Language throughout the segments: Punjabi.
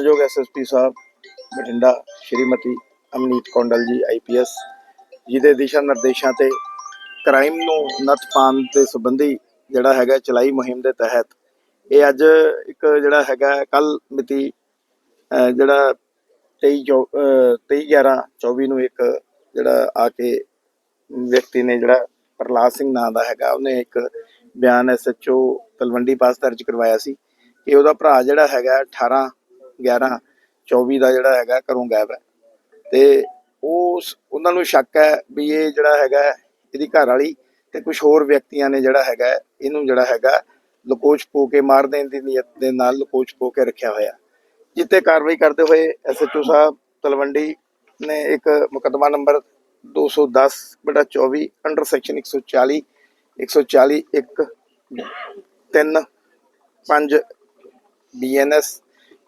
ਮਾਨਯੋਗ ਐਸਐਸਪੀ ਸਾਹਿਬ, ਬਠਿੰਡਾ, ਸ਼੍ਰੀਮਤੀ ਅਮਨੀਤ ਕੌਂਡਲ ਜੀ ਆਈਪੀਐਸ ਜਿਹਦੇ ਦਿਸ਼ਾ ਨਿਰਦੇਸ਼ਾਂ ਤੇ ਕ੍ਰਾਈਮ ਨੂੰ ਨੱਥ ਪਾਉਣ ਦੇ ਸੰਬੰਧੀ ਜਿਹੜਾ ਹੈਗਾ ਚਲਾਈ ਮੁਹਿੰਮ ਦੇ ਤਹਿਤ, ਇਹ ਅੱਜ ਇੱਕ ਜਿਹੜਾ ਹੈਗਾ ਕੱਲ ਮਿਤੀ ਜਿਹੜਾ 23 ਜੋ- ਅਹ 23 11 24 ਨੂੰ ਇੱਕ ਜਿਹੜਾ ਆ ਕੇ ਵਿਅਕਤੀ ਨੇ ਜਿਹੜਾ ਪ੍ਰਲਾਦ ਸਿੰਘ ਨਾਂ ਦਾ ਹੈਗਾ, ਉਹਨੇ ਇੱਕ ਬਿਆਨ ਐਸਐਚਓ ਤਲਵੰਡੀ ਪਾਸ ਦਰਜ ਕਰਵਾਇਆ ਸੀ ਕਿ ਉਹਦਾ ਭਰਾ ਜਿਹੜਾ ਹੈਗਾ 18 11 24 ਦਾ ਜਿਹੜਾ ਹੈਗਾ ਘਰੋਂ ਗਾਇਬ ਹੈ। ਤੇ ਉਸ, ਉਹਨਾਂ ਨੂੰ ਸ਼ੱਕ ਹੈ ਵੀ ਇਹ ਜਿਹੜਾ ਹੈਗਾ ਇਹਦੀ ਘਰ ਵਾਲੀ ਤੇ ਕੁਝ ਹੋਰ ਵਿਅਕਤੀਆਂ ਨੇ ਜਿਹੜਾ ਹੈਗਾ ਇਹਨੂੰ ਜਿਹੜਾ ਹੈਗਾ ਲਕੋਚ ਪੋ ਕੇ ਮਾਰ ਦੇਣ ਦੀ ਨੀਅਤ ਦੇ ਨਾਲ ਲਕੋਚ ਪੋ ਕੇ ਰੱਖਿਆ ਹੋਇਆ। ਜਿੱਤੇ ਕਾਰਵਾਈ ਕਰਦੇ ਹੋਏ ਐਸਐਚਓ ਸਾਹਿਬ ਤਲਵੰਡੀ ਨੇ ਇੱਕ ਮੁਕੱਦਮਾ ਨੰਬਰ 210 ਬਟਾ 24 under section 140 140 1 3 5 BNS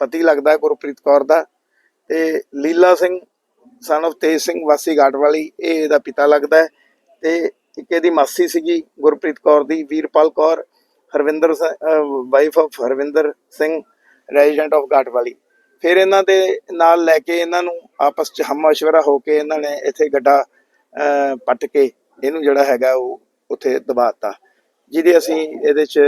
ਪਤੀ ਲੱਗਦਾ ਗੁਰਪ੍ਰੀਤ ਕੌਰ ਦਾ ਤੇ ਲੀਲਾ ਸਿੰਘ ਸਨ of ਤੇਜ ਸਿੰਘ ਵਾਸੀ ਘਾਟ ਇਹ ਇਹਦਾ ਪਿਤਾ ਲੱਗਦਾ ਹੈ ਤੇ ਇੱਕ ਇਹਦੀ ਮਾਸੀ ਸੀਗੀ ਗੁਰਪ੍ਰੀਤ ਕੌਰ ਦੀ, Veerpal Kaur, Harvinder wife of Harvinder Singh resident of Ghat ਫਿਰ ਇਹਨਾਂ ਦੇ ਨਾਲ ਲੈ ਕੇ ਇਹਨਾਂ ਨੂੰ ਆਪਸ ਚ ਹਮਸ਼ਵਰਾ ਹੋ ਕੇ ਇਹਨਾਂ ਨੇ ਇੱਥੇ ਗੱਡਾ ਪੱਟ ਕੇ ਇਹਨੂੰ ਜਿਹੜਾ ਹੈਗਾ ਉਹ ਉੱਥੇ ਦਬਾਤਾ। ਜਿਹਦੀ ਅਸੀਂ ਇਹਦੇ ਚ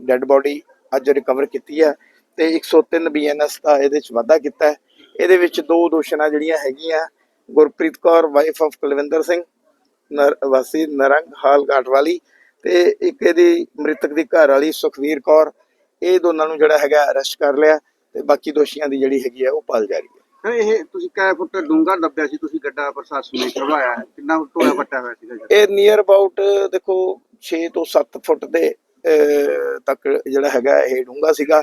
ਡੈੱਡ ਬੋਡੀ ਅੱਜ ਰਿਕਵਰ ਕੀਤੀ ਹੈ। ਤੇ 103 ਬੀਐਨਐਸ ਦਾ ਇਹਦੇ ਚ ਵਾਧਾ ਕੀਤਾ ਹੈ। ਇਹਦੇ ਵਿੱਚ ਦੋ ਦੋਸ਼ਣਾ ਜਿਹੜੀਆਂ ਹੈਗੀਆਂ ਗੁਰਪ੍ਰੀਤ ਕੌਰ ਵਾਈਫ ਆਫ ਕੁਲਵਿੰਦਰ ਸਿੰਘ ਵਾਸੀ ਨਰੰਗ ਹਾਲ ਘਾਟ ਵਾਲੀ ਤੇ ਇੱਕ ਇਹਦੀ ਮ੍ਰਿਤਕ ਦੀ ਘਰ ਵਾਲੀ ਸੁਖਵੀਰ ਕੌਰ। ਇਹ ਦੋਨਾਂ ਨੂੰ ਜਿਹੜਾ ਹੈਗਾ ਅਰੈਸਟ ਕਰ ਲਿਆ ਤੇ ਬਾਕੀ ਦੋਸ਼ੀਆਂ ਦੀ ਜਿਹੜੀ ਹੈਗੀ ਹੈ ਉਹ ਪਾਲ ਜਾ ਰਹੀ ਹੈ। ਇਹ ਤੁਸੀਂ ਕੈ ਫੁੱਟ ਡੂੰਘਾ ਦੱਬਿਆ ਸੀ ਤੁਸੀਂ ਗੱਡਾ ਪ੍ਰਸ਼ਾਸਨ ਨੇ ਕਰਵਾਇਆ ਕਿੰਨਾ ਟੋਇਆ ਪੱਟਿਆ ਹੋਇਆ ਸੀਗਾ ਇਹ ਨੀਅਰ ਅਬਾਊਟ ਦੇਖੋ 6 ਤੋਂ 7 ਫੁੱਟ ਦੇ ਤੱਕ ਜਿਹੜਾ ਹੈਗਾ ਇਹ ਡੂੰਘਾ ਸੀਗਾ।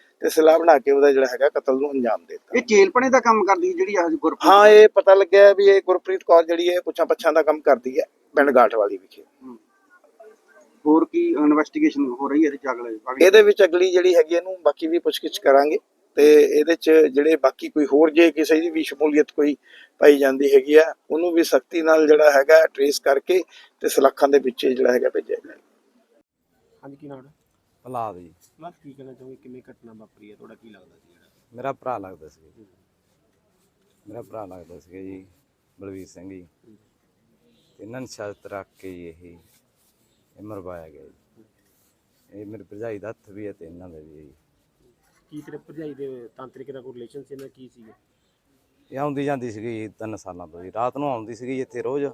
ਤੇ ਸਲਾਹ ਬਣਾ ਕੇ ਉਹਦਾ ਜਿਹੜਾ ਹੈਗਾ ਕਤਲ ਨੂੰ ਅੰਜਾਮ ਦੇ ਦਿੱਤਾ। ਇਹ ਚੇਲਪਣੇ ਦਾ ਕੰਮ ਕਰਦੀ ਜਿਹੜੀ ਆਹ ਗੁਰਪ੍ਰੀਤ ਹਾਂ ਇਹ ਪਤਾ ਲੱਗਿਆ ਵੀ ਇਹ ਗੁਰਪ੍ਰੀਤ ਕੌਰ ਜਿਹੜੀ ਹੈ ਪੁੱਛਾਂ ਪੱਛਾਂ ਦਾ ਕੰਮ ਕਰਦੀ ਹੈ ਪਿੰਡ ਗਾਠ ਵਾਲੀ ਵਿਖੇ ਹੋਰ ਕੀ ਇਨਵੈਸਟੀਗੇਸ਼ਨ ਹੋ ਰਹੀ ਹੈ ਇਹਦੇ ਚ ਅਗਲੇ? ਇਹਦੇ ਵਿੱਚ ਅਗਲੀ ਜਿਹੜੀ ਹੈਗੀ ਇਹਨੂੰ ਬਾਕੀ ਵੀ ਪੁੱਛਗਿੱਛ ਕਰਾਂਗੇ ਤੇ ਇਹਦੇ ਚ ਜਿਹੜੇ ਬਾਕੀ ਕੋਈ ਹੋਰ ਜੇ ਕਿਸੇ ਦੀ ਵੀ ਸ਼ਮੂਲੀਅਤ ਕੋਈ ਪਾਈ ਜਾਂਦੀ ਹੈਗੀ ਆ ਉਹਨੂੰ ਵੀ ਸਖਤੀ ਨਾਲ ਜਿਹੜਾ ਹੈਗਾ ਟਰੇਸ ਕਰਕੇ ਤੇ ਸਲਾਖਾਂ ਦੇ ਵਿੱਚ ਜਿਹੜਾ ਹੈਗਾ ਭੇਜਿਆ ਜਾਏ। ਹਾਂਜੀ ਕੀ ਨਾਮ ਹੈ? ਪ੍ਰਹਲਾਦ ਜੀ। ਮੈਂ ਕੀ ਕਹਿਣਾ ਚਾਹੁੰਗੀ? ਕਿਵੇਂ ਘਟਨਾ ਵਾਪਰੀ ਹੈ? ਤੁਹਾਡਾ ਕੀ ਲੱਗਦਾ ਸੀ ਜਿਹੜਾ? ਮੇਰਾ ਭਰਾ ਲੱਗਦਾ ਸੀ। ਮੇਰਾ ਭਰਾ ਲੱਗਦਾ ਸੀ ਜੀ ਬਲਵੀਰ ਸਿੰਘ ਜੀ। ਤੇ ਇਹਨਾਂ ਨੇ ਸ਼ਰਤ ਰੱਖ ਕੇ ਜੀ ਇਹ ਇਹ ਮਰਵਾਇਆ ਗਿਆ ਜੀ। ਇਹ ਮੇਰੇ ਭਰਜਾਈ ਦਾ ਹੱਥ ਵੀ ਹੈ ਤੇ ਇਹਨਾਂ ਦਾ ਵੀ ਹੈ ਜੀ। ਕੀ ਤੇਰੇ ਭਰਜਾਈ ਦੇ ਤਾਂਤਰਿਕ ਦਾ ਕੋਈ ਰਿਲੇਸ਼ਨ ਸੀ ਇਹਨਾਂ ਕੀ ਸੀਗਾ? ਇਹ ਆਉਂਦੀ ਜਾਂਦੀ ਸੀਗੀ ਜੀ ਤਿੰਨ ਸਾਲਾਂ ਤੋਂ ਜੀ। ਰਾਤ ਨੂੰ ਆਉਂਦੀ ਸੀਗੀ ਜੀ ਇੱਥੇ ਰੋਜ਼।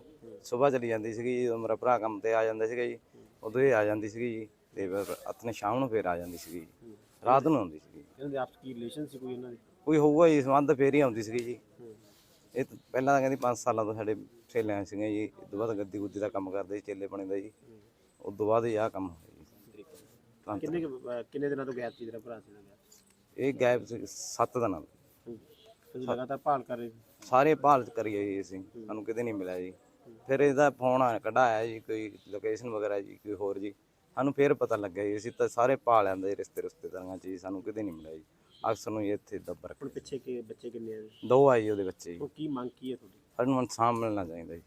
ਸਵੇਰ ਚਲੀ ਜਾਂਦੀ ਸੀਗੀ ਜੀ ਜਦੋਂ ਮੇਰਾ ਭਰਾ ਕੰਮ ਤੇ ਆ ਜਾਂਦਾ ਸੀਗਾ ਜੀ ਉਦੋਂ ਇਹ ਆ ਜਾਂਦੀ ਸੀਗੀ ਜੀ। ਤੇ ਫਿਰ ਆਪਣੇ ਸ਼ਾਮ ਨੂੰ ਫੇਰ ਆ ਜਾਂਦੀ ਸੀਗੀ ਜੀ। ਰਾਤ ਨੂੰ ਆਉਂਦੀ ਸੀਗੀ ਇਹਨਾਂ ਦੇ ਆਪਸ ਕੀ ਰਿਲੇਸ਼ਨ ਸੀ ਕੋਈ ਇਹਨਾਂ ਦੇ? ਕੋਈ ਹੋਊਗਾ ਜੀ ਸੰਬੰਧ ਫੇਰ ਹੀ ਆਉਂਦੀ ਸੀਗੀ ਜੀ। ਇਹ ਤਾਂ ਪਹਿਲਾਂ ਤਾਂ ਕਹਿੰਦੀ 5 ਸਾਲਾਂ ਤੋਂ ਸਾਡੇ ਚੇਲਿਆਂ ਸੀਗੇ ਜੀ। ਉਸ ਤੋਂ ਬਾਅਦ ਗੱਦੀ ਗੁੱਦੀ ਦਾ ਕੰਮ ਕਰਦੇ ਸੀ ਚੇਲੇ ਬਣੇ ਦਾ ਜੀ ਉਸ ਤੋਂ ਬਾਅਦ ਇਹ ਆਹ ਕੰਮ ਹੋਇਆ ਜੀ। ਤਾਂ ਕਿੰਨੇ ਕੁ, ਅਹ, ਕਿੰਨੇ ਦਿਨਾਂ ਤੋਂ ਗੈਪ ਸੀ ਤੇਰਾ ਭਰਾ ਸੀ ਇਹ ਗੈਪ ਸੀ ਸੱਤ ਦਿਨਾਂ ਦਾ ਤੁਸੀਂ ਲਗਾਤਾਰ ਭਾਲ ਕਰ ਰਹੇ ਸੀ? ਸਾਰੇ ਭਾਲ ਕਰੀਏ ਜੀ ਅਸੀਂ। ਸਾਨੂੰ ਕਿਤੇ ਨਹੀਂ ਮਿਲਿਆ ਜੀ। ਫਿਰ ਇਹਦਾ ਫੋਨ ਆ ਕਢਾਇਆ ਜੀ ਕੋਈ ਲੋਕੇਸ਼ਨ ਵਗੈਰਾ ਜੀ ਕੋਈ ਹੋਰ ਜੀ। ਸਾਨੂੰ ਫਿਰ ਪਤਾ ਲੱਗਿਆ ਜੀ ਅਸੀਂ ਤਾਂ ਸਾਰੇ ਭਾਲ ਆਂਦੇ ਰਿਸ਼ਤੇ ਰਿਸ਼ਤੇਦਾਰਾਂ ਚ ਜੀ ਸਾਨੂੰ ਕਿਤੇ ਨਹੀਂ ਮਿਲਿਆ ਜੀ। ਅਕਸਰ ਨੂੰ ਜੀ ਇੱਥੇ ਦੱਬਰ ਹੁਣ ਪਿੱਛੇ ਕਿ ਬੱਚੇ ਕਿੰਨੇ ਆ ਜੀ? ਦੋ ਆਏ ਜੀ ਉਹਦੇ ਬੱਚੇ ਜੀ। ਉਹ ਕੀ ਮੰਗ ਕੀ ਹੈ ਤੁਹਾਡੀ? ਸਾਨੂੰ ਇਨਸਾਫ ਮਿਲਣਾ ਚਾਹੀਦਾ ਜੀ।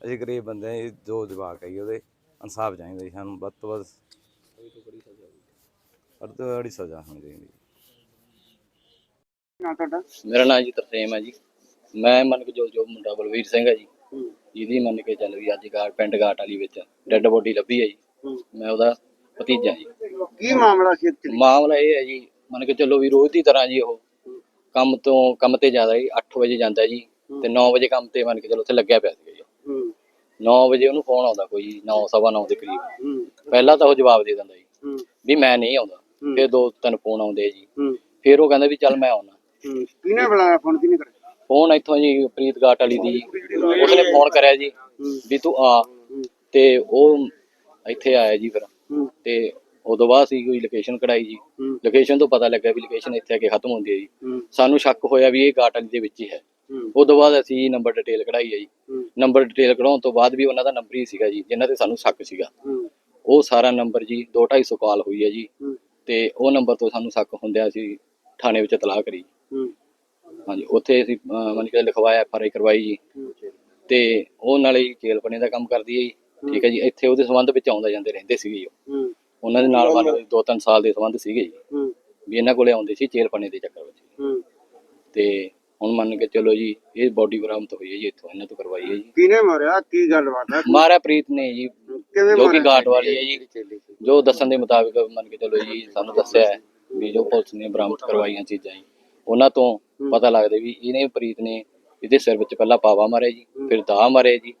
ਅਸੀਂ ਗਰੀਬ ਬੰਦੇ ਹਾਂ ਜੀ ਦੋ ਜਵਾਕ ਹੈ ਜੀ ਉਹਦੇ ਇਨਸਾਫ ਚਾਹੀਦਾ ਜੀ ਸਾਨੂੰ ਵੱਧ ਤੋਂ ਵੱਧ ਵੱਧ ਤੋਂ ਬੜੀ ਸਜ਼ਾ ਹੋਣੀ ਚਾਹੀਦੀ ਜੀ। ਨਾ ਤੁਹਾਡਾ? ਮੇਰਾ ਨਾਮ ਜੀ ਤਰਸੇਮ ਹੈ ਜੀ। ਮੈਂ ਮੰਨ ਕੇ ਜੋ ਜੋ ਮੁੰਡਾ ਬਲਵੀਰ ਸਿੰਘ ਹੈ ਜੀ। ਜਿਹਦੀ ਮੰਨ ਕੇ ਚੱਲ ਵੀ ਅੱਜ ਗਾਟ ਪਿੰਡ ਗਾਟ ਵਾਲੀ ਵਿੱਚ। ਡੈੱਡ ਬੋਡੀ ਲੱਭੀ ਹੈ ਜੀ। ਮੈਂ ਉਹਦਾ ਭਤੀਜਾ ਜੀ। ਕੀ ਮਾਮਲਾ ਸੀ ਇੱਥੇ? ਮਾਮਲਾ ਇਹ ਹੈ ਜੀ ਮੰਨ ਕੇ ਚੱਲੋ ਵੀ ਰੋਜ਼ ਦੀ ਤਰ੍ਹਾਂ ਜੀ ਉਹ ਕੰਮ ਤੋਂ ਕੰਮ ਤੇ ਜਾਂਦਾ ਜੀ 8 ਵਜੇ ਜਾਂਦਾ ਜੀ ਤੇ 9 ਵਜੇ ਕੰਮ ਤੇ ਮੰਨ ਕੇ ਚੱਲੋ ਉੱਥੇ ਲੱਗਿਆ ਪਿਆ ਸੀਗਾ ਜੀ। ਹੂੰ। 9 ਵਜੇ ਉਹਨੂੰ ਫੋਨ ਆਉਂਦਾ ਕੋਈ 9 ਸਵਾ 9 ਦੇ ਕਰੀਬ। ਹੂੰ। ਪਹਿਲਾਂ ਤਾਂ ਉਹ ਜਵਾਬ ਦੇ ਦਿੰਦਾ ਜੀ ਵੀ ਮੈਂ ਨਹੀਂ ਆਉਂਦਾ। ਫਿਰ ਦੋ ਤਿੰਨ ਫੋਨ ਆਉਂਦੇ ਜੀ। ਹੂੰ। ਫਿਰ ਉਹ ਕਹਿੰਦਾ ਵੀ ਚੱਲ ਮੈਂ ਆਉਣਾ। ਕਿਹਨੇ ਬੁਲਾਇਆ ਫੋਨ ਕਿਹਨੇ ਕਰਿਆ? ਫੋਨ ਇੱਥੋਂ ਜੀ ਪ੍ਰੀਤ ਗਾਟ ਵਾਲੀ ਦੀ ਉਸਨੇ ਫੋਨ ਕਰਿਆ ਜੀ ਵੀ ਤੂੰ ਆ। ਤੇ ਉਹ ਇੱਥੇ ਆਇਆ ਜੀ ਫਿਰ। ਤੇ ਉਦੋਂ ਬਾਅਦ ਸੀ ਕੋਈ ਲੋਕੇਸ਼ਨ ਕਢਾਈ ਜੀ। ਲੋਕੇਸ਼ਨ ਤੋਂ ਪਤਾ ਲੱਗਾ ਵੀ ਲੋਕੇਸ਼ਨ ਇੱਥੇ ਆ ਕੇ ਖਤਮ ਹੁੰਦੀ ਹੈ ਜੀ। ਸਾਨੂੰ ਸ਼ੱਕ ਹੋਇਆ ਵੀ ਇਹ ਗਾਟ ਵਾਲੀ ਦੇ ਵਿੱਚ ਹੀ ਹੈ। ਉਦੋਂ ਬਾਅਦ ਅਸੀਂ ਨੰਬਰ ਡਿਟੇਲ ਕਢਾਈ ਹੈ ਜੀ। ਨੰਬਰ ਡਿਟੇਲ ਕਢਾਉਣ ਤੋਂ ਬਾਅਦ ਵੀ ਉਹਨਾਂ ਦਾ ਨੰਬਰ ਹੀ ਸੀਗਾ ਜੀ ਜਿਨ੍ਹਾਂ ਤੇ ਸਾਨੂੰ ਸ਼ੱਕ ਸੀਗਾ। ਉਹ ਸਾਰਾ ਨੰਬਰ ਜੀ 2-250 ਕਾਲ ਹੋਈ ਹੈ ਜੀ। ਤੇ ਉਹ ਨੰਬਰ ਤੋਂ ਸਾਨੂੰ ਸ਼ੱਕ ਹੁੰਦਿਆ ਅਸੀਂ ਥਾਣੇ ਵਿੱਚ ਤਲਾਹ ਕਰੀ। ਹਾਂਜੀ ਉੱਥੇ ਅਸੀਂ ਮਨ ਕੇ ਲਿਖਵਾਇਆ ਐਫ ਆਰ ਆਈ ਕਰਵਾਈ ਜੀ। ਤੇ ਉਹ ਨਾਲੇ ਜੇਲ੍ਹ ਪਣੇ ਦਾ ਕੰਮ ਕਰਦੀ ਹੈ ਜੀ। ਠੀਕ ਹੈ ਜੀ ਇੱਥੇ ਉਹਦੇ ਸੰਬੰਧ ਵਿੱਚ ਆਉਂਦੇ ਜਾਂਦੇ ਰਹਿੰਦੇ ਸੀਗੇ ਉਹ। ਉਹਨਾਂ ਦੇ ਨਾਲ ਮੰਨ ਲਓ ਜੀ ਦੋ ਤਿੰਨ ਸਾਲ ਦੇ ਸੰਬੰਧ ਸੀਗੇ ਜੀ। ਵੀ ਇਹਨਾਂ ਕੋਲੇ ਆਉਂਦੇ ਸੀ ਜੇਲ੍ਹ ਪਣੇ ਦੇ ਚੱਕਰ ਵਿੱਚ। ਤੇ ਹੁਣ ਮੰਨ ਕੇ ਚਲੋ ਜੀ ਇਹ ਬੋਡੀ ਬਰਾਮਦ ਹੋਈ ਹੈ ਜੀ ਇੱਥੋਂ ਇਹਨਾਂ ਤੋਂ ਕਰਵਾਈ ਹੈ ਜੀ। ਕਿਹਨੇ ਮਾਰਿਆ? ਕੀ ਗੱਲਬਾਤ ਹੈ? ਮਾਰਾ ਪ੍ਰੀਤ ਨੇ ਜੀ। ਜੋ ਕਿ ਮਾਰਿਆ? ਵਾਲੀ ਹੈ ਜੀ। ਜੋ ਦੱਸਣ ਦੇ ਮੁਤਾਬਿਕ ਮੰਨ ਕੇ ਚਲੋ ਜੀ ਸਾਨੂੰ ਦੱਸਿਆ ਹੈ ਵੀ ਜੋ ਪੁਲਿਸ ਨੇ ਬਰਾਮਦ ਕਰਵਾਈਆਂ ਚੀਜ਼ਾਂ ਜੀ। ਉਹਨਾਂ ਤੋਂ ਪਤਾ ਲੱਗਦਾ ਵੀ ਇਹਨੇ ਪ੍ਰੀਤ ਨੇ ਇਹਦੇ ਸਿਰ ਵਿੱਚ ਪਹਿਲਾਂ ਪਾਵਾ ਮਾਰਿਆ ਜੀ ਫਿਰ ਦਾ ਮਾਰਿਆ ਜੀ।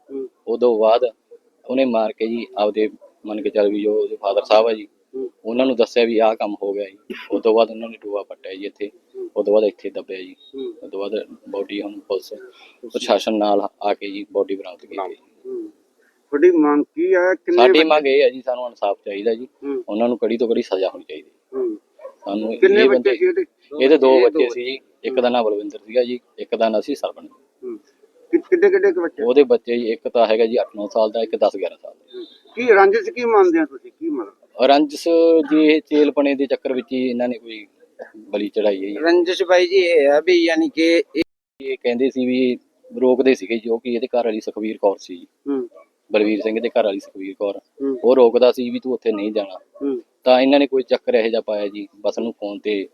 ਉਦੋਂ ਬਾਅਦ ਉਹਨੇ ਮਾਰ ਕੇ ਜੀ ਆਪਦੇ ਮੰਨ ਕੇ ਚੱਲ ਵੀ ਜੋ ਉਹਦੇ ਫਾਦਰ ਸਾਹਿਬ ਆ ਜੀ ਉਹਨਾਂ ਨੂੰ ਦੱਸਿਆ ਵੀ ਆਹ ਕੰਮ ਹੋ ਗਿਆ ਜੀ। ਉਸ ਤੋਂ ਬਾਅਦ ਉਹਨਾਂ ਨੇ ਟੂਆ ਪੱਟਿਆ ਜੀ ਇੱਥੇ। ਉਸ ਤੋਂ ਬਾਅਦ ਇੱਥੇ ਦੱਬਿਆ ਜੀ। ਉਸ ਤੋਂ ਬਾਅਦ ਬੋਡੀ ਹੁਣ ਪੁਲਿਸ ਪ੍ਰਸ਼ਾਸਨ ਨਾਲ ਆ ਕੇ ਜੀ ਬੋਡੀ ਬਰਾਮਦ ਕੀਤੀ ਤੁਹਾਡੀ ਮੰਗ ਕੀ ਹੈ? ਕਿੰਨੇ ਸਾਡੀ ਮੰਗ ਇਹ ਹੈ ਜੀ ਸਾਨੂੰ ਇਨਸਾਫ ਚਾਹੀਦਾ ਜੀ। ਉਹਨਾਂ ਨੂੰ ਕੜੀ ਤੋਂ ਕੜੀ ਸਜ਼ਾ ਹੋਣੀ ਚਾਹੀਦੀ ਸਾਨੂੰ ਕਿੰਨੇ ਬੱਚੇ ਸੀ ਇਹਦੇ ਇਹਦੇ ਦੋ ਬੱਚੇ ਸੀ ਜੀ। ਇੱਕ ਦਾ ਨਾਮ ਬਲਵਿੰਦਰ ਸੀਗਾ ਜੀ ਇੱਕ ਦਾ ਨਾਂ ਸੀ ਸਰਵਣ। ਕਿੱਡੇ ਕਿੱਡੇ ਕੁ ਬੱਚੇ? ਉਹਦੇ ਬੱਚੇ ਜੀ ਇੱਕ ਤਾਂ ਹੈਗਾ ਜੀ 8-9 ਸਾਲ ਦਾ ਇੱਕ 10-11 ਸਾਲ ਦਾ। ਕੀ ਰੰਜਿਸ਼ ਕੀ ਮੰਨਦੇ ਆ ਤੁਸੀਂ? ਕੀ ਮਤਲਬ ਰੰਜਸ ਜੀ ਇਹ ਚੇਲਪਣੇ ਦੇ ਚੱਕਰ ਵਿੱਚ ਹੀ ਇਹਨਾਂ ਨੇ ਕੋਈ ਬਲੀ ਚੜਾਈ ਹੈ ਜੀ। ਰੰਜਿਸ਼ ਬਾਈ ਜੀ ਇਹ ਹੈ ਵੀ ਯਾਨੀ ਕਿ ਇਹ ਇਹ ਕਹਿੰਦੇ ਸੀ ਵੀ ਰੋਕਦੇ ਸੀਗੇ ਜੋ ਕਿ ਇਹਦੇ ਘਰ ਵਾਲੀ ਸੁਖਵੀਰ ਕੌਰ ਸੀ ਜੀ। ਹੂੰ। ਬਲਵੀਰ ਸਿੰਘ ਦੇ ਘਰ ਵਾਲੀ ਸੁਖਵੀਰ ਕੌਰ। ਹੂੰ। ਉਹ ਰੋਕਦਾ ਸੀ ਵੀ ਤੂੰ ਉੱਥੇ ਨਹੀਂ ਜਾਣਾ। ਹੂੰ। ਤਾਂ ਇਹਨਾਂ ਨੇ ਕੋਈ ਚੱਕਰ ਇਹੋ ਜਿਹਾ ਪਾਇਆ ਜੀ ਬਸ ਉਹਨੂੰ ਫੋਨ ਤੇ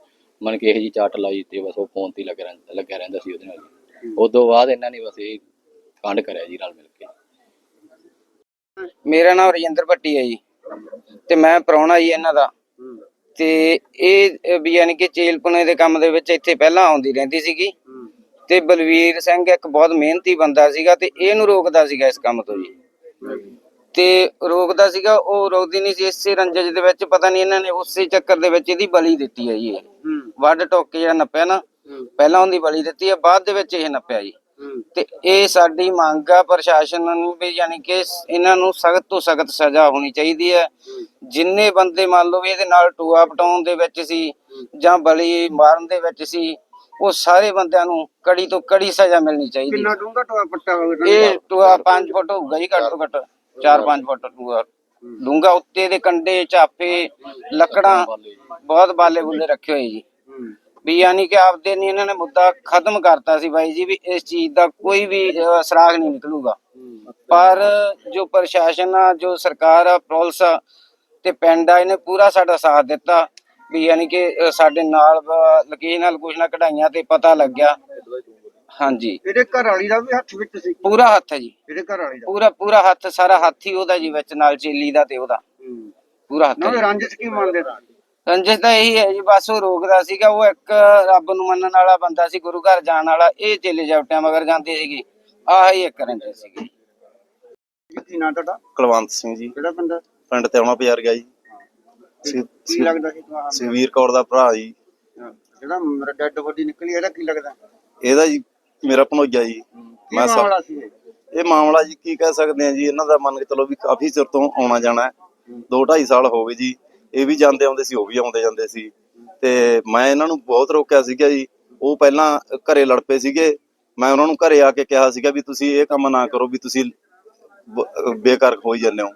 ਮਨ ਕੇ ਇਹੋ ਜੀ ਚਾਟ ਲਾਈ ਤੇ ਬਸ ਉਹ ਫੋਨ ਤੇ ਹੀ ਲੱਗਿਆ ਰਹਿੰਦਾ ਲੱਗਿਆ ਰਹਿੰਦਾ ਸੀ ਉਹਦੇ ਨਾਲ। ਜੀ ਉਸ ਤੋਂ ਬਾਅਦ ਇਹਨਾਂ ਨੇ ਬਸ ਇਹ ਕਾਂਡ ਕਰਿਆ ਜੀ ਰਲ ਮਿਲ ਕੇ। ਮੇਰਾ ਨਾਮ ਰਜਿੰਦਰ ਭੱਟੀ ਹੈ ਜੀ। ਤੇ ਮੈਂ ਪ੍ਰਾਹੁਣਾ ਜੀ ਇਹਨਾਂ ਦਾ। ਤੇ ਇਹ ਵੀ ਯਾਨੀ ਕਿ ਚੇਲਪੁਣੇ ਦੇ ਕੰਮ ਦੇ ਵਿੱਚ ਇੱਥੇ ਪਹਿਲਾਂ ਆਉਂਦੀ ਰਹਿੰਦੀ ਸੀਗੀ। ਤੇ ਬਲਵੀਰ ਸਿੰਘ ਇੱਕ ਬਹੁਤ ਮਿਹਨਤੀ ਬੰਦਾ ਸੀਗਾ ਤੇ ਇਹਨੂੰ ਰੋਕਦਾ ਸੀਗਾ ਇਸ ਕੰਮ ਤੋਂ ਜੀ। ਤੇ ਰੋਕਦਾ ਸੀਗਾ ਉਹ ਰੋਕਦੀ ਨਹੀਂ ਸੀ ਇਸੇ ਰੰਜਜ ਦੇ ਵਿੱਚ ਪਤਾ ਨਹੀਂ ਇਹਨਾਂ ਨੇ ਉਸੇ ਚੱਕਰ ਦੇ ਵਿੱਚ ਇਹਦੀ ਬਲੀ ਦਿੱਤੀ ਹੈ ਜੀ ਵੱਡ ਟੋਕ ਜਿਹੜਾ ਨੱਪਿਆ ਨਾ ਪਹਿਲਾਂ ਉਹਦੀ ਬਲੀ ਦਿੱਤੀ ਹੈ ਬਾਅਦ ਦੇ ਵਿੱਚ ਇਹ ਨੱਪਿਆ ਜੀ। ਤੇ ਇਹ ਸਾਡੀ ਮੰਗ ਆ ਪ੍ਰਸ਼ਾਸਨ ਨੂੰ ਵੀ ਯਾਨੀ ਕਿ ਇਹਨਾਂ ਨੂੰ ਸਖਤ ਤੋਂ ਸਖਤ ਸਜ਼ਾ ਹੋਣੀ ਚਾਹੀਦੀ ਹੈ। ਜਿੰਨੇ ਬੰਦੇ ਮੰਨ ਲਓ ਵੀ ਇਹਦੇ ਨਾਲ ਟੂਆ ਪਟਾਉਣ ਦੇ ਵਿੱਚ ਸੀ ਜਾਂ ਬਲੀ ਮਾਰਨ ਦੇ ਵਿੱਚ ਸੀ ਉਹ ਸਾਰੇ ਬੰਦਿਆਂ ਨੂੰ ਕੜੀ ਤੋਂ ਕੜੀ ਸਜ਼ਾ ਮਿਲਣੀ ਚਾਹੀਦੀ। ਕਿੰਨਾ ਡੂੰਘਾ ਟੋਆ ਪੱਟਾ ਹੋਵੇ ਇਹ ਟੂਆ 5 ਫੁੱਟ ਹੋਊਗਾ ਜੀ ਘੱਟ ਤੋਂ ਘੱਟ 4-5 ਫੁੱਟ ਟੂਆ। ਡੂੰਗਾ ਉੱਤੇ ਦੇ ਕੰਡੇ ਝਾਪੇ ਲੱਕੜਾਂ ਬਹੁਤ ਬਾਲੇ ਬੁੱਲੇ ਰੱਖੇ ਹੋਏ ਜੀ। ਵੀ ਯਾਨੀ ਕਿ ਆਪਦੇ ਨਹੀਂ ਇਹਨਾਂ ਨੇ ਮੁੱਦਾ ਖਤਮ ਕਰਤਾ ਸੀ ਬਾਈ ਜੀ ਵੀ ਇਸ ਚੀਜ਼ ਦਾ ਕੋਈ ਵੀ ਸੁਰਾਗ ਨਹੀਂ ਨਿਕਲੂਗਾ। ਪਰ ਜੋ ਪ੍ਰਸ਼ਾਸਨ ਆ ਜੋ ਸਰਕਾਰ ਆ ਪੁਲਿਸ ਆ ਤੇ ਪਿੰਡ ਆ ਇਹਨੇ ਪੂਰਾ ਸਾਡਾ ਸਾਥ ਦਿੱਤਾ ਵੀ ਯਾਨੀ ਕਿ ਸਾਡੇ ਨਾਲ ਲਕੀਰ ਨਾਲ ਕੁਛ ਨਾ ਕਢਾਈਆਂ ਤੇ ਪਤਾ ਲੱਗਿਆ। ਹਾਂਜੀ। ਇਹਦੇ ਘਰ ਵਾਲੀ ਦਾ ਵੀ ਹੱਥ ਵਿੱਚ ਸੀ? ਪੂਰਾ ਹੱਥ ਹੈ ਜੀ। ਇਹਦੇ ਘਰ ਵਾਲੀ ਦਾ? ਪੂਰਾ ਪੂਰਾ ਹੱਥ ਸਾਰਾ ਹੱਥ ਹੀ ਉਹਦਾ ਜੀ ਵਿੱਚ ਨਾਲ ਚੇਲੀ ਦਾ ਤੇ ਉਹਦਾ। ਪੂਰਾ ਹੱਥ ਨਾ। ਰੰਜਿਸ਼ ਕੀ ਮੰਨਦੇ? ਤਾਂ ਰੰਜਿਸ਼ ਤਾਂ ਇਹੀ ਹੈ ਜੀ ਬਸ ਉਹ ਰੋਕਦਾ ਸੀਗਾ ਉਹ ਇੱਕ ਰੱਬ ਨੂੰ ਮੰਨਣ ਵਾਲਾ ਬੰਦਾ ਸੀ ਗੁਰੂ ਘਰ ਜਾਣ ਵਾਲਾ ਇਹ ਚੇਲੇ ਜਵਟਿਆਂ ਮਗਰ ਜਾਂਦੇ ਸੀਗੇ ਆਹ ਹੀ ਇੱਕ ਰੰਜਿਸ਼ ਸੀਗੀ। ਕੀ ਨਾਂ ਤੁਹਾਡਾ? ਕੁਲਵੰਤ ਸਿੰਘ ਜੀ। ਕਿਹੜਾ ਬੰਦਾ ਪਿੰਡ ਤੇ ਆਉਣਾ ਪਿਆਰ ਗਿਆ ਜੀ। ਸੀ- ਕੀ ਸੀ- ਲੱਗਦਾ ਸੀ ਤੁਹਾਨੂੰ? ਸੁਖਵੀਰ ਕੌਰ ਦਾ ਭਰਾ ਜੀ। ਜਿਹੜਾ ਮੇਰਾ ਡੈਡ ਬੋਡੀ ਨਿਕਲੀ ਇਹਦਾ ਕੀ ਲੱਗਦਾ? ਇਹਦਾ ਜੀ ਮੇਰਾ ਭਣੋਈਆ ਜੀ। ਕੀ ਮੈਂ ਸਭ ਮਾਮਲਾ ਸੀ ਇਹ? ਇਹ ਮਾਮਲਾ ਜੀ ਕੀ ਕਹਿ ਸਕਦੇ ਆ ਜੀ ਇਹਨਾਂ ਦਾ ਮੰਨ ਕੇ ਚਲੋ ਵੀ ਕਾਫੀ ਚਿਰ ਤੋਂ ਆਉਣਾ ਜਾਣਾ 2 2.5 ਸਾਲ ਹੋ ਗਏ ਜੀ। ਇਹ ਵੀ ਜਾਂਦੇ ਆਉਂਦੇ ਸੀ, ਉਹ ਵੀ ਆਉਂਦੇ ਜਾਂਦੇ ਸੀ। ਤੇ ਮੈਂ ਇਹਨਾਂ ਨੂੰ ਬਹੁਤ ਰੋਕਿਆ ਸੀਗਾ ਜੀ। ਉਹ ਪਹਿਲਾਂ ਘਰੇ ਲੜ ਪਏ ਸੀਗੇ। ਮੈਂ ਉਹਨਾਂ ਨੂੰ ਘਰੇ ਆ ਕੇ ਕਿਹਾ ਸੀਗਾ ਵੀ ਤੁਸੀਂ ਇਹ ਕੰਮ ਨਾ ਕਰੋ ਵੀ ਤੁਸੀਂ ਬੇਕਾਰ ਹੋਈ ਜਾਂਦੇ ਹੋ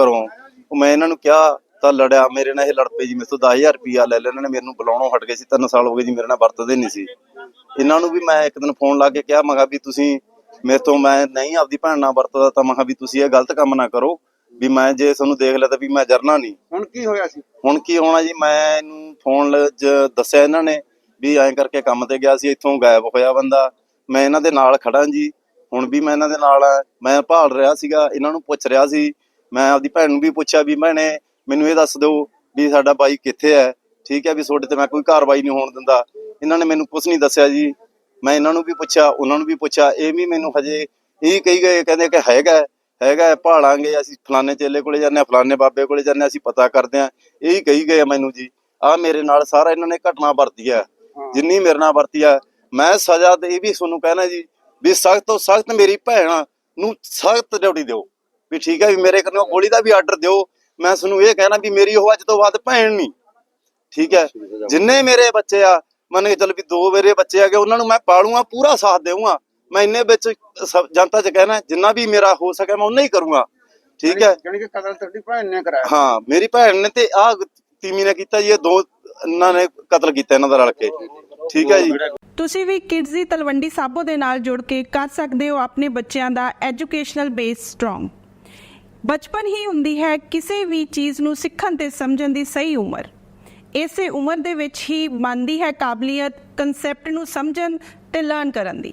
ਘਰੋਂ। ਮੈਂ ਇਹਨਾਂ ਨੂੰ ਕਿਹਾ, ਤਾਂ ਲੜਿਆ, ਮੇਰੇ ਨਾਲ ਇਹ ਲੜ ਪਏ ਜੀ। ਮੇਰੇ ਤੋਂ 10000 ਰੁਪਿਆ ਲੈ ਲਿਆ ਇਹਨਾਂ ਨੇ, ਮੈਨੂੰ ਬੁਲਾਉਣੋਂ ਹਟ ਗਏ ਸੀ। 3 ਸਾਲ ਹੋ ਗਏ ਜੀ ਮੇਰੇ ਨਾਲ ਵਰਤਦੇ ਨਹੀਂ ਸੀ। ਇਹਨਾਂ ਨੂੰ ਵੀ ਮੈਂ ਇੱਕ ਦਿਨ ਫੋਨ ਲਾ ਕੇ ਕਿਹਾ, ਮੈਂ ਕਿਹਾ ਵੀ ਤੁਸੀਂ ਮੇਰੇ ਤੋਂ ਮੈਂ ਨਹੀਂ ਆਪਦੀ ਭੈਣ ਨਾਲ ਵਰਤਦਾ, ਤਾਂ ਮੈਂ ਕਿਹਾ ਵੀ ਤੁਸੀਂ ਇਹ ਗਲਤ ਕੰਮ ਨਾ ਕਰੋ। ਵੀ ਮੈਂ ਜੇ ਤੁਹਾਨੂੰ ਦੇਖ ਲਿਆ ਤਾਂ ਵੀ ਮੈਂ ਜਰਨਾ ਨਹੀਂ। ਹੁਣ ਕੀ ਹੋਇਆ ਸੀ? ਹੁਣ ਕੀ ਹੋਣਾ ਜੀ? ਮੈਂ ਇਹਨੂੰ ਫੋਨ ਲ- 'ਚ ਦੱਸਿਆ ਇਹਨਾਂ ਨੇ ਵੀ ਐਂ ਕਰਕੇ ਕੰਮ ਤੇ ਗਿਆ ਸੀ ਇੱਥੋਂ ਗਾਇਬ ਹੋਇਆ ਬੰਦਾ। ਮੈਂ ਇਹਨਾਂ ਦੇ ਨਾਲ ਖੜਾ ਜੀ। ਹੁਣ ਵੀ ਮੈਂ ਇਹਨਾਂ ਦੇ ਨਾਲ ਆ। ਮੈਂ ਭਾਲ ਰਿਹਾ ਸੀਗਾ ਇਹਨਾਂ ਨੂੰ ਪੁੱਛ ਰਿਹਾ ਸੀ। ਮੈਂ ਆਪਦੀ ਭੈਣ ਨੂੰ ਵੀ ਪੁੱਛਿਆ ਵੀ ਭੈਣੇ ਮੈਨੂੰ ਇਹ ਦੱਸ ਦਿਓ ਵੀ ਸਾਡਾ ਬਾਈ ਕਿੱਥੇ ਹੈ? ਠੀਕ ਹੈ ਵੀ ਤੁਹਾਡੇ ਤੇ ਮੈਂ ਕੋਈ ਕਾਰਵਾਈ ਨਹੀਂ ਹੋਣ ਦਿੰਦਾ। ਇਹਨਾਂ ਨੇ ਮੈਨੂੰ ਕੁਝ ਨਹੀਂ ਦੱਸਿਆ ਜੀ। ਮੈਂ ਇਹਨਾਂ ਨੂੰ ਵੀ ਪੁੱਛਿਆ ਉਹਨਾਂ ਨੂੰ ਵੀ ਪੁੱਛਿਆ। ਇਹ ਵੀ ਮੈਨੂੰ ਹਜੇ ਇਹ ਕਹੀ ਗਏ ਕਹਿੰਦੇ ਕਿ ਹੈਗਾ ਹੈ, ਹੈਗਾ ਭਾਲਾਂਗੇ ਅਸੀਂ ਫਲਾਣੇ ਚੇਲੇ ਕੋਲੇ ਜਾਂਦੇ ਆ ਫਲਾਣੇ ਬਾਬੇ ਕੋਲੇ ਜਾਂਦੇ ਹਾਂ ਅਸੀਂ ਪਤਾ ਕਰਦੇ ਆ ਇਹ ਹੀ ਕਹੀ ਗਏ ਆ ਮੈਨੂੰ ਜੀ ਆ ਮੇਰੇ ਨਾਲ ਸਾਰਾ ਇਹਨਾਂ ਨੇ ਘਟਨਾ ਵਰਤੀ ਆ ਜਿੰਨੀ ਮੇਰੇ ਨਾਲ ਵਰਤੀ ਆ ਮੈਂ ਸਜ਼ਾ ਤੇ ਇਹ ਵੀ ਤੁਹਾਨੂੰ ਕਹਿਣਾ ਜੀ ਵੀ ਸਖਤ ਤੋਂ ਸਖਤ ਮੇਰੀ ਭੈਣ ਨੂੰ ਸਖਤ ਡਿਊਟੀ ਦਿਓ ਵੀ ਠੀਕ ਹੈ ਵੀ ਮੇਰੇ ਕੋਲੋਂ ਗੋਲੀ ਦਾ ਵੀ ਆਰਡਰ ਦਿਓ ਮੈਂ ਤੁਹਾਨੂੰ ਇਹ ਕਹਿਣਾ ਵੀ ਮੇਰੀ ਉਹ ਅੱਜ ਤੋਂ ਬਾਅਦ ਭੈਣ ਨਹੀਂ ਠੀਕ ਹੈ? ਜਿੰਨੇ ਮੇਰੇ ਬੱਚੇ ਆ ਮੰਨ ਕੇ ਚੱਲ ਵੀ ਦੋ ਮੇਰੇ ਬੱਚੇ ਆਗੇ ਉਹਨਾਂ ਨੂੰ ਮੈਂ ਪਾਲੂਗਾ ਪੂਰਾ ਸਾਥ ਦੇਵਾਂਗਾ ਮੈਂ ਇੰਨੇ ਵਿੱਚ ਸਭ- ਜਨਤਾ ਚ ਕਹਿਣਾ ਜਿੰਨਾ ਵੀ ਮੇਰਾ ਹੋ ਸਕੇ ਮੈਂ ਉਹਨਾਂ ਹੀ ਕਰੂੰਗਾ। ਠੀਕ ਹੈ? ਜਾਣੀ ਕਿ ਕਤਲ ਤੁਹਾਡੀ ਭੈਣ ਨੇ ਕਰਾਇਆ। ਹਾਂ ਮੇਰੀ ਭੈਣ ਨੇ ਤੇ ਆ ਤੀਮੀ ਨੇ ਕੀਤਾ ਜੀ ਇਹ ਦੋ ਇਹਨਾਂ ਨੇ ਕਤਲ ਕੀਤਾ ਇਹਨਾਂ ਦਾ ਰਲ ਕੇ। ਠੀਕ ਹੈ ਜੀ? ਤੁਸੀਂ ਵੀ ਕਿਡਜ਼ ਦੀ ਤਲਵੰਡੀ ਸਾਬੋ ਦੇ ਨਾਲ ਜੁੜ ਕੇ ਕਰ ਸਕਦੇ ਹੋ ਆਪਣੇ ਬੱਚਿਆਂ ਦਾ ਐਜੂਕੇਸ਼ਨਲ ਬੇਸ ਸਟਰੋਂਗ ਬਚਪਨ ਹੀ ਹੁੰਦੀ ਹੈ ਕਿਸੇ ਵੀ ਚੀਜ਼ ਨੂੰ ਸਿੱਖਣ ਤੇ ਸਮਝਣ ਦੀ ਸਹੀ ਉਮਰ। ਇਸੇ ਉਮਰ ਦੇ ਵਿੱਚ ਹੀ ਬਣਦੀ ਹੈ ਕਾਬਲੀਅਤ ਕਨਸੈਪਟ ਨੂੰ ਸਮਝਣ ਤੇ ਲਰਨ ਕਰਨ ਦੀ।